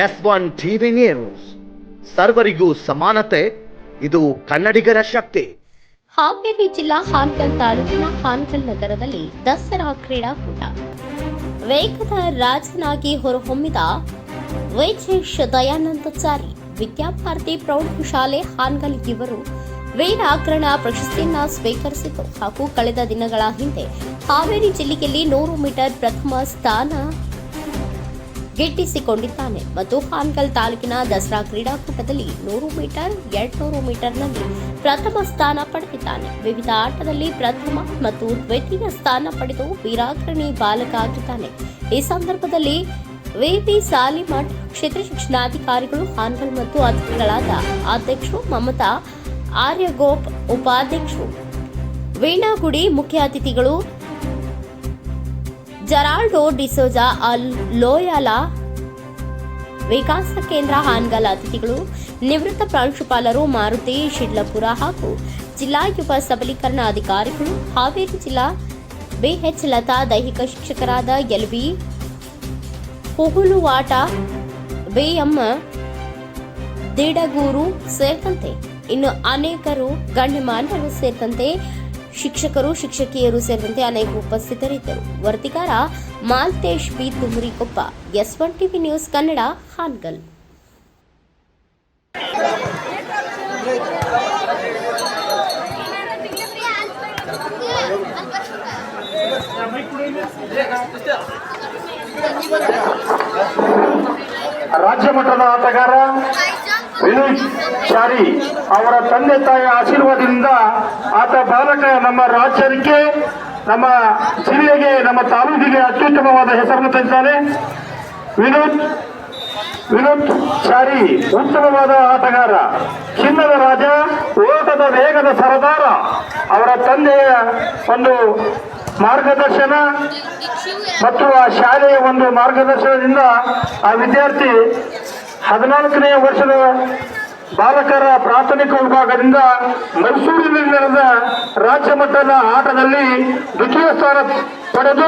S one TV news. ಸರ್ವರಿಗೂ ಸಮಾನತೆ, ಇದು ಕನ್ನಡಿಗರ ಶಕ್ತಿ. ಹಾವೇರಿ ಜಿಲ್ಲಾ ಹಾನಗಲ್ ತಾಲೂಕಿನ ಹಾನಗಲ್ ನಗರದಲ್ಲಿ ದಸರಾ ಕ್ರೀಡಾಕೂಟ. ವೇಗದ ರಾಜನಾಗಿ ಹೊರಹೊಮ್ಮಿದ ವೈಜೇಶ್ ದಯಾನಂದಾಚಾರಿ ವಿದ್ಯಾಭಾರತಿ ಪ್ರೌಢಶಾಲೆ ಹಾನಗಲ್ ಇವರು ವೀರಾಗ್ರಣ ಪ್ರಶಸ್ತಿಯನ್ನ ಸ್ವೀಕರಿಸಿತು ಹಾಗೂ ಕಳೆದ ದಿನಗಳ ಹಿಂದೆ ಹಾವೇರಿ ಜಿಲ್ಲೆಯಲ್ಲಿ ನೂರು ಮೀಟರ್ ಪ್ರಥಮ ಸ್ಥಾನ ಗಿಟ್ಟಿಸಿಕೊಂಡಿದ್ದಾನೆ. ಮತ್ತು ಹಾನ್ಕಲ್ ತಾಲೂಕಿನ ದಸರಾ ಕ್ರೀಡಾಕೂಟದಲ್ಲಿ ನೂರು ಮೀಟರ್, ಎರಡ್ನೂರು ಮೀಟರ್ನಲ್ಲಿ ಪ್ರಥಮ ಸ್ಥಾನ ಪಡೆದಿದ್ದಾನೆ. ವಿವಿಧ ಆಟದಲ್ಲಿ ಪ್ರಥಮ ಮತ್ತು ದ್ವಿತೀಯ ಸ್ಥಾನ ಪಡೆದು ವೀರಾಗ್ರಣಿ ಬಾಲಕ ಆಗಿದ್ದಾನೆ. ಈ ಸಂದರ್ಭದಲ್ಲಿ ವಿಪಿ ಸಾಲಿಮಠ್ ಕ್ಷೇತ್ರ ಶಿಕ್ಷಣಾಧಿಕಾರಿಗಳು ಹಾನ್ಕಲ್ ಮತ್ತು ಅತಿಥಿಗಳಾದ ಅಧ್ಯಕ್ಷರು, ಮಮತಾ ಆರ್ಯಗೋಪ್ ಉಪಾಧ್ಯಕ್ಷರು, ವೀಣಾಗುಡಿ ಮುಖ್ಯ ಅತಿಥಿಗಳು ಜರಾಲ್ಡೋ ಡಿಸೋಜಾ ಅಲ್ ಲೋಯಾಲಾ ವಿಕಾಸ ಕೇಂದ್ರ ಹಾನ್ಗಲ್ ಅತಿಥಿಗಳು, ನಿವೃತ್ತ ಪ್ರಾಂಶುಪಾಲರು ಮಾರುತಿ ಶಿಡ್ಲಪುರ ಹಾಗೂ ಜಿಲ್ಲಾ ಯುವ ಸಬಲೀಕರಣ ಅಧಿಕಾರಿಗಳು, ಹಾವೇರಿ ಜಿಲ್ಲಾ ಬಿಎಚ್ ಲತಾ ದೈಹಿಕ ಶಿಕ್ಷಕರಾದ ಎಲ್ವಿ ಹುಗುಲುವಾಟ ಬಿಎಂ ದಿಡಗೂರು ಸೇರಿದಂತೆ ಇನ್ನು ಅನೇಕರು ಗಣ್ಯಮಾನ್ಯರು ಸೇರಿದಂತೆ ಶಿಕ್ಷಕರು, ಶಿಕ್ಷಕಿಯರು ಸೇರಿದಂತೆ ಅನೇಕ ಉಪಸ್ಥಿತರಿದ್ದರು. ವರದಿಗಾರ Maltesh B Tumarikoppa S one TV news Kannada, Hangal. ರಾಜ್ಯ ಮಟ್ಟದ ಆಟಗಾರ ವಿನೋದ್ ಚಾರಿ ಅವರ ತಂದೆ ತಾಯಿಯ ಆಶೀರ್ವಾದದಿಂದ ಬಾಲಕ ನಮ್ಮ ರಾಜ್ಯಕ್ಕೆ, ನಮ್ಮ ಜಿಲ್ಲೆಗೆ, ನಮ್ಮ ತಾಲೂಕಿಗೆ ಅತ್ಯುತ್ತಮವಾದ ಹೆಸರನ್ನು ತಂದಿದ್ದಾನೆ. ವಿನೋದ್ ವಿನೋದ್ ಚಾರಿ, ಉತ್ತಮವಾದ ಆಟಗಾರ. ಚಿನ್ನದ ರಾಜ, ಓಟದ ವೇಗದ ಸರದಾರ. ಅವರ ತಂದೆಯ ಒಂದು ಮಾರ್ಗದರ್ಶನ ಮತ್ತು ಆ ಶಾಲೆಯ ಒಂದು ಮಾರ್ಗದರ್ಶನದಿಂದ ಆ ವಿದ್ಯಾರ್ಥಿ ಹದಿನಾಲ್ಕನೇ ವರ್ಷದ ಬಾಲಕರ ಪ್ರಾಥಮಿಕ ವಿಭಾಗದಿಂದ ಮೈಸೂರಿನಲ್ಲಿ ನಡೆದ ರಾಜ್ಯ ಮಟ್ಟದ ಆಟದಲ್ಲಿ ದ್ವಿತೀಯ ಸ್ಥಾನ ಪಡೆದು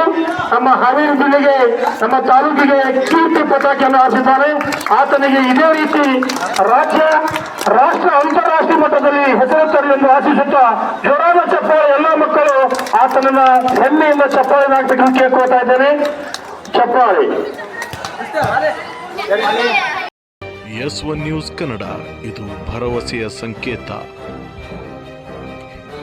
ನಮ್ಮ ಹಾವೇರಿ ಜಿಲ್ಲೆಗೆ, ನಮ್ಮ ತಾಲೂಕಿಗೆ ಕೀರ್ತಿ ಪತಾಕೆಯನ್ನು ಹಾರಿಸಿದ್ದಾರೆ. ಆತನಿಗೆ ಇದೇ ರೀತಿ ರಾಜ್ಯ, ರಾಷ್ಟ್ರ ಅಂತಾರಾಷ್ಟ್ರೀಯ ಮಟ್ಟದಲ್ಲಿ ಹೆಸರು ತರಲಿ ಎಂದು ಆಶಿಸುತ್ತಾ ಜೋರಾದ ಚಪ್ಪಾಳೆ ಎಲ್ಲ ಮಕ್ಕಳು ಆತನನ್ನ ಹೆಮ್ಮೆಯಿಂದ ಚಪ್ಪಾಳೆ ನಾಟಕ ಕೇಳ್ಕೊಳ್ತಾ ಇದ್ದೇನೆ ಚಪ್ಪಾಳೆ. ಎಸ್ ಒನ್ ನ್ಯೂಸ್ ಕನ್ನಡ, ಇದು ಭರವಸೆಯ ಸಂಕೇತ.